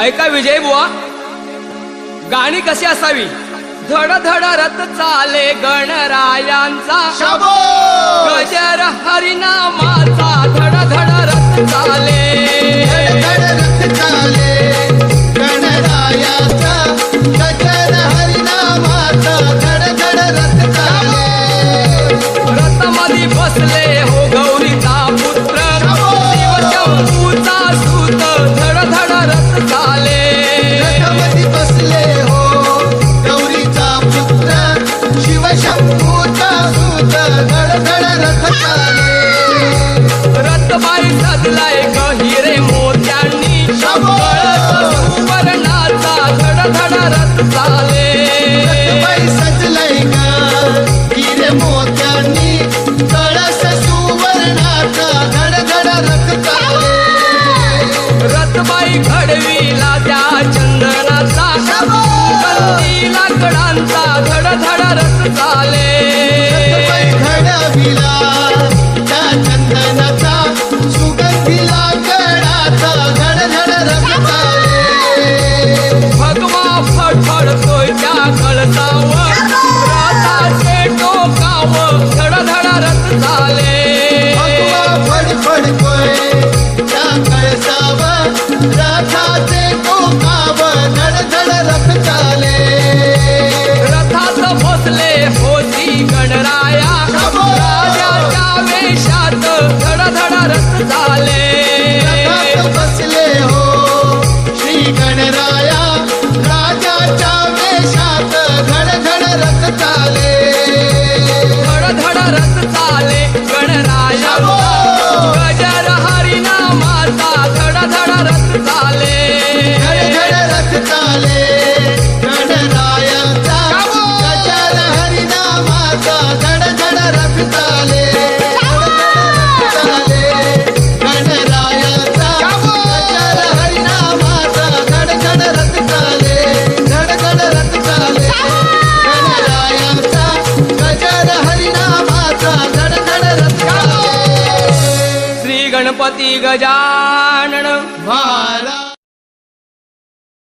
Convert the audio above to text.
ऐका विजय बुवा. गाणी कशी असावी? धड धड रथ चाले गणरायांचा. गजर हरिनामाचा धड रथबाई सजलाय गहिरे मोत्यांनी. कळस सुवर्णाचा धड धड रथ चाले बाई सजलय हिरे मोत्यांनी? कळस सुवर्णाचा धड धड रथ चाले रथबाई घडवीला त्या चंदनाचा. लाकडांचा धड धड रथ झाले बसले हो श्री गणराया राजाच्या वेशात धड रथ चाले। रथ चाले गणराया गजर हरिनामाचा धड धड रथ चाले। रथ गणरायाचा गजर धड रथ चाले। श्री गणपती गजानन महाराज.